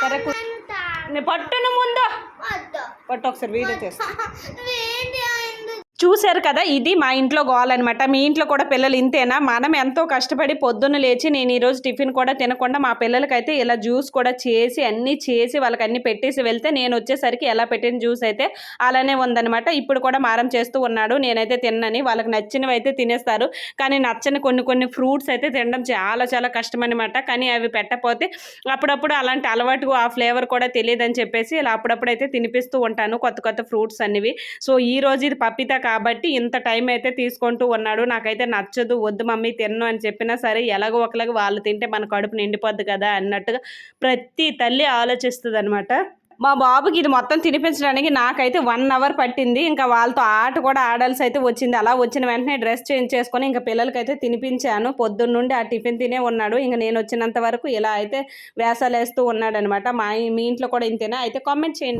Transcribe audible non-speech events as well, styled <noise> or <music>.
సరే పట్టును ముందు. పట్టు ఒకసారి వీడియో చేస్తా <laughs> చూశారు కదా ఇది మా ఇంట్లో గోల్ అనమాట మీ ఇంట్లో కూడా పిల్లలు ఇంతేనా? మనం ఎంతో కష్టపడి పొద్దున్న లేచి నేను ఈరోజు టిఫిన్ కూడా తినకుండా మా పిల్లలకైతే ఇలా జ్యూస్ కూడా చేసి అన్నీ చేసి వాళ్ళకి అన్ని పెట్టేసి వెళ్తే నేను వచ్చేసరికి ఎలా పెట్టిన జ్యూస్ అయితే అలానే ఉందన్నమాట ఇప్పుడు కూడా మారం చేస్తూ ఉన్నాడు. నేనైతే తిన్నని. వాళ్ళకి నచ్చినవి అయితే తినేస్తారు. కానీ నచ్చని కొన్ని కొన్ని ఫ్రూట్స్ అయితే తినడం చాలా చాలా కష్టం అనమాట కానీ అవి పెట్టకపోతే అప్పుడప్పుడు అలాంటి అలవాటు ఆ ఫ్లేవర్ కూడా తెలియదని చెప్పేసి ఇలా అప్పుడప్పుడు అయితే తినిపిస్తూ ఉంటాను. కొత్త కొత్త ఫ్రూట్స్ అన్నివి. సో ఈ రోజు ఇది పప్పిత కాబట్టి ఇంత టైం అయితే తీసుకుంటూ ఉన్నాడు. నాకైతే నచ్చదు వద్దు మమ్మీ తిన్ను అని చెప్పినా సరే ఎలాగో ఒకలాగా వాళ్ళు తింటే మన కడుపు నిండిపోద్ది కదా అన్నట్టుగా ప్రతి తల్లి ఆలోచిస్తుంది అనమాట మా బాబుకి ఇది మొత్తం తినిపించడానికి నాకైతే వన్ అవర్ పట్టింది. ఇంకా వాళ్ళతో ఆట కూడా ఆడాల్సి అయితే వచ్చింది. అలా వచ్చిన వెంటనే డ్రెస్ చేంజ్ చేసుకొని ఇంకా పిల్లలకైతే తినిపించాను. పొద్దున్న నుండి ఆ టిఫిన్ తినే ఉన్నాడు. ఇంకా నేను వచ్చినంత వరకు ఇలా అయితే వేసాలు వేస్తూ ఉన్నాడనమాట మా మీ ఇంట్లో కూడా ఇంతేనా అయితే కామెంట్ చేయండి.